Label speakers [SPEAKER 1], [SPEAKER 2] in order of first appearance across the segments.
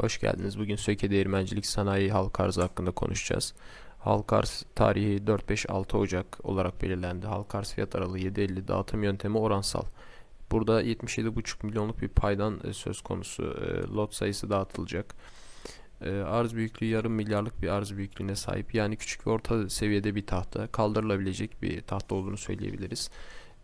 [SPEAKER 1] Hoş geldiniz. Bugün Söke Değirmencilik Sanayi Halk Arzı hakkında konuşacağız. Halk arz tarihi 4-5-6 Ocak olarak belirlendi. Halk arz fiyat aralığı 7.50 dağıtım yöntemi oransal. Burada 77,5 milyonluk bir paydan e, söz konusu. E, Lot sayısı dağıtılacak. E, Arz büyüklüğü yarım milyarlık bir arz büyüklüğüne sahip. Yani küçük ve orta seviyede bir tahta. Kaldırılabilecek bir tahta olduğunu söyleyebiliriz.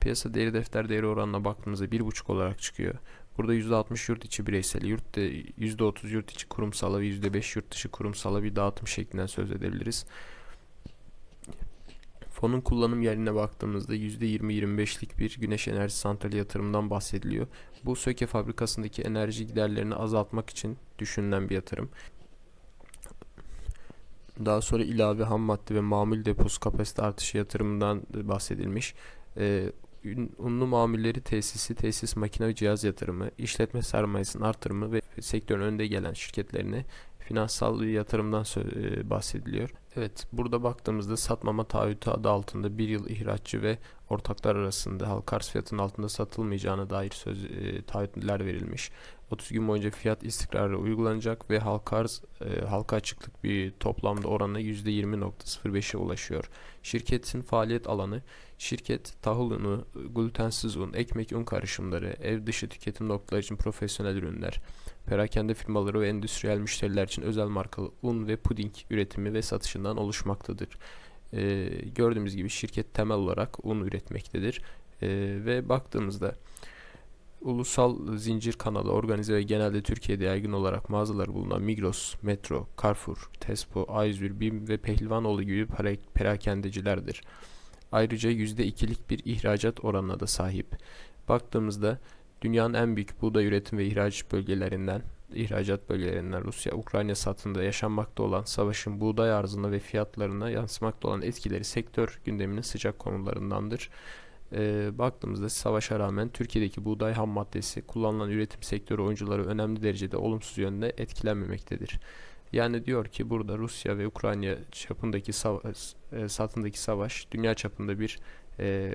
[SPEAKER 1] Piyasa değeri defter değeri oranına baktığımızda 1,5 olarak çıkıyor. Burada %60 yurt içi bireysel, yurt de, %30 yurt içi kurumsala ve %5 yurt dışı kurumsala bir dağıtım şeklinden söz edebiliriz. Fonun kullanım yerine baktığımızda %20-25'lik bir güneş enerji santrali yatırımından bahsediliyor. Bu Söke fabrikasındaki enerji giderlerini azaltmak için düşünülen bir yatırım. Daha sonra ilave ham madde ve mamul deposu kapasite artışı yatırımından bahsedilmiş. Ee, ün- unlu mamulleri tesisi, tesis makine ve cihaz yatırımı, işletme sermayesinin artırımı ve sektörün önde gelen şirketlerine finansal yatırımdan e, bahsediliyor. Evet, burada baktığımızda satmama taahhütü adı altında bir yıl ihraççı ve ortaklar arasında halka arz fiyatının altında satılmayacağına dair söz e, taahhütler verilmiş. 30 gün boyunca fiyat istikrarı uygulanacak ve halka arz e, halka açıklık bir toplamda oranla %20.05'e ulaşıyor. Şirketin faaliyet alanı Şirket tahıl unu, glutensiz un, ekmek un karışımları, ev dışı tüketim noktaları için profesyonel ürünler, perakende firmaları ve endüstriyel müşteriler için özel markalı un ve puding üretimi ve satışından oluşmaktadır. Ee, gördüğümüz gibi şirket temel olarak un üretmektedir. Ee, ve baktığımızda ulusal zincir kanalı organize ve genelde Türkiye'de yaygın olarak mağazaları bulunan Migros, Metro, Carrefour, Tesco, A101, BİM ve Pehlivanoğlu gibi perakendecilerdir. Ayrıca %2'lik bir ihracat oranına da sahip. Baktığımızda dünyanın en büyük buğday üretim ve ihraç bölgelerinden, ihracat bölgelerinden Rusya, Ukrayna satında yaşanmakta olan savaşın buğday arzına ve fiyatlarına yansımakta olan etkileri sektör gündeminin sıcak konularındandır. Ee, baktığımızda savaşa rağmen Türkiye'deki buğday ham maddesi kullanılan üretim sektörü oyuncuları önemli derecede olumsuz yönde etkilenmemektedir. Yani diyor ki burada Rusya ve Ukrayna çapındaki savaş, e, satındaki savaş dünya çapında bir e,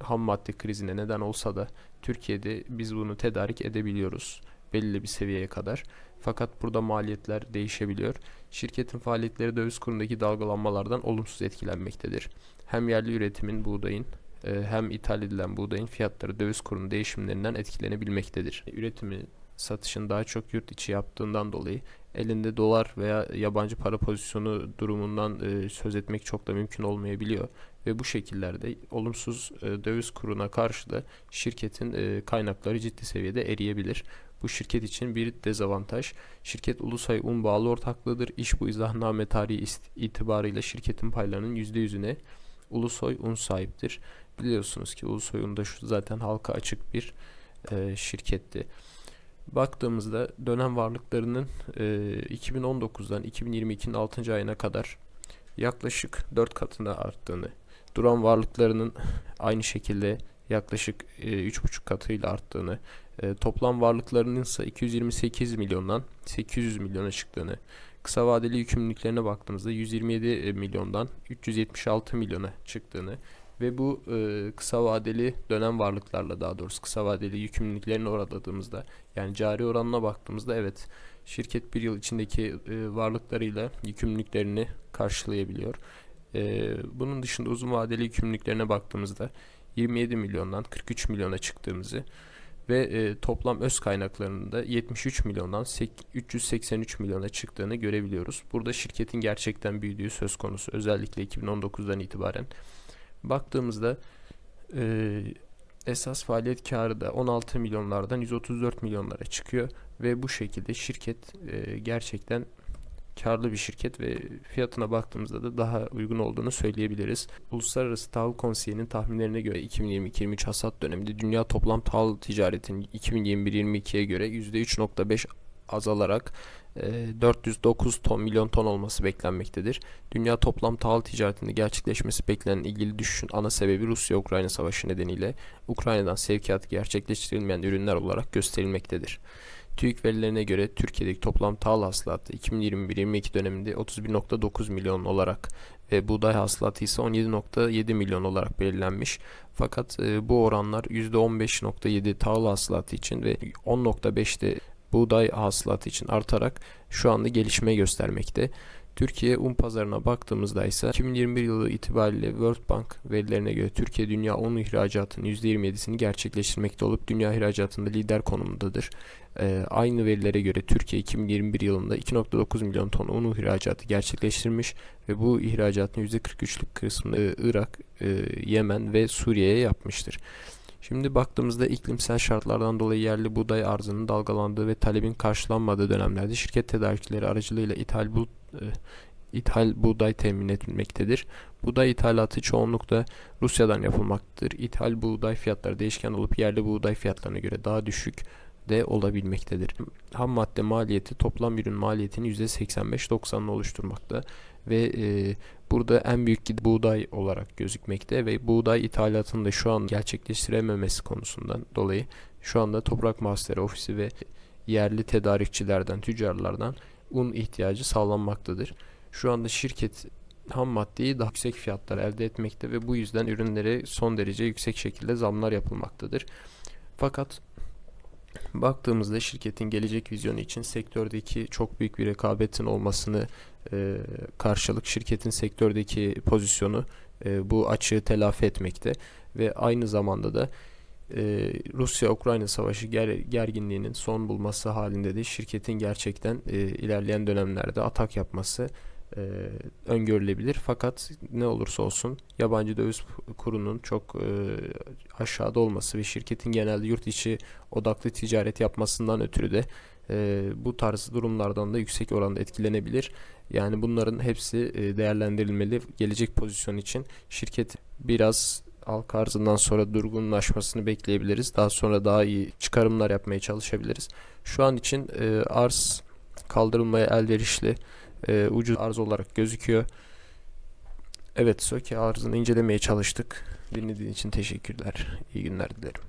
[SPEAKER 1] ham madde krizine neden olsa da Türkiye'de biz bunu tedarik edebiliyoruz belli bir seviyeye kadar. Fakat burada maliyetler değişebiliyor. Şirketin faaliyetleri döviz kurundaki dalgalanmalardan olumsuz etkilenmektedir. Hem yerli üretimin buğdayın e, hem ithal edilen buğdayın fiyatları döviz kurunun değişimlerinden etkilenebilmektedir. Üretimi satışın daha çok yurt içi yaptığından dolayı elinde dolar veya yabancı para pozisyonu durumundan e, söz etmek çok da mümkün olmayabiliyor ve bu şekillerde olumsuz e, döviz kuruna karşı da şirketin e, kaynakları ciddi seviyede eriyebilir. Bu şirket için bir dezavantaj. Şirket Ulusay Un bağlı ortaklığıdır. İş bu izahname tarihi itibarıyla şirketin paylarının %100'üne Ulusoy Un sahiptir. Biliyorsunuz ki Ulusoy Un da şu zaten halka açık bir e, şirketti. Baktığımızda dönem varlıklarının e, 2019'dan 2022'nin 6. ayına kadar yaklaşık 4 katına arttığını, duran varlıklarının aynı şekilde yaklaşık e, 3,5 katıyla arttığını, e, toplam varlıklarının ise 228 milyondan 800 milyona çıktığını, kısa vadeli yükümlülüklerine baktığımızda 127 milyondan 376 milyona çıktığını ve bu e, kısa vadeli dönem varlıklarla daha doğrusu kısa vadeli yükümlülüklerini oranladığımızda yani cari oranına baktığımızda evet şirket bir yıl içindeki e, varlıklarıyla yükümlülüklerini karşılayabiliyor. E, bunun dışında uzun vadeli yükümlülüklerine baktığımızda 27 milyondan 43 milyona çıktığımızı ve e, toplam öz kaynaklarının da 73 milyondan sek- 383 milyona çıktığını görebiliyoruz. Burada şirketin gerçekten büyüdüğü söz konusu özellikle 2019'dan itibaren. Baktığımızda e, esas faaliyet karı da 16 milyonlardan 134 milyonlara çıkıyor ve bu şekilde şirket e, gerçekten karlı bir şirket ve fiyatına baktığımızda da daha uygun olduğunu söyleyebiliriz. Uluslararası Tahıl Konseyi'nin tahminlerine göre 2022-23 hasat döneminde dünya toplam tahıl ticaretinin 2021-22'ye göre %3.5 azalarak e, 409 ton milyon ton olması beklenmektedir. Dünya toplam tahıl ticaretinde gerçekleşmesi beklenen ilgili düşüşün ana sebebi Rusya-Ukrayna savaşı nedeniyle Ukrayna'dan sevkiyat gerçekleştirilmeyen ürünler olarak gösterilmektedir. TÜİK verilerine göre Türkiye'deki toplam tahıl hasılatı 2021-22 döneminde 31.9 milyon olarak ve buğday hasılatı ise 17.7 milyon olarak belirlenmiş. Fakat e, bu oranlar %15.7 tahıl hasılatı için ve 10.5'te buğday hasılatı için artarak şu anda gelişme göstermekte. Türkiye un pazarına baktığımızda ise 2021 yılı itibariyle World Bank verilerine göre Türkiye dünya un ihracatının %27'sini gerçekleştirmekte olup dünya ihracatında lider konumundadır. Ee, aynı verilere göre Türkiye 2021 yılında 2.9 milyon ton un ihracatı gerçekleştirmiş ve bu ihracatın %43'lük kısmını Irak, e, Yemen ve Suriye'ye yapmıştır. Şimdi baktığımızda iklimsel şartlardan dolayı yerli buğday arzının dalgalandığı ve talebin karşılanmadığı dönemlerde şirket tedarikçileri aracılığıyla ithal bu e, ithal buğday temin edilmektedir. Buğday ithalatı çoğunlukla Rusya'dan yapılmaktadır. İthal buğday fiyatları değişken olup yerli buğday fiyatlarına göre daha düşük de olabilmektedir. Ham madde maliyeti toplam ürün maliyetinin %85-90'ını oluşturmakta ve e, burada en büyük gid- buğday olarak gözükmekte ve buğday ithalatını da şu an gerçekleştirememesi konusundan dolayı şu anda Toprak Mahsulleri Ofisi ve yerli tedarikçilerden, tüccarlardan un ihtiyacı sağlanmaktadır. Şu anda şirket ham maddeyi daha yüksek fiyatlar elde etmekte ve bu yüzden ürünlere son derece yüksek şekilde zamlar yapılmaktadır. Fakat baktığımızda şirketin gelecek vizyonu için sektördeki çok büyük bir rekabetin olmasını e, karşılık şirketin sektördeki pozisyonu e, bu açığı telafi etmekte. Ve aynı zamanda da e, Rusya-Ukrayna savaşı ger- gerginliğinin son bulması halinde de şirketin gerçekten e, ilerleyen dönemlerde atak yapması e, öngörülebilir. Fakat ne olursa olsun yabancı döviz kurunun çok e, aşağıda olması ve şirketin genelde yurt içi odaklı ticaret yapmasından ötürü de e, bu tarz durumlardan da yüksek oranda etkilenebilir. Yani bunların hepsi e, değerlendirilmeli. Gelecek pozisyon için şirket biraz halka arzından sonra durgunlaşmasını bekleyebiliriz. Daha sonra daha iyi çıkarımlar yapmaya çalışabiliriz. Şu an için e, arz kaldırılmaya elverişli e, ucuz arz olarak gözüküyor. Evet, Söke arzını incelemeye çalıştık. Dinlediğiniz için teşekkürler. İyi günler dilerim.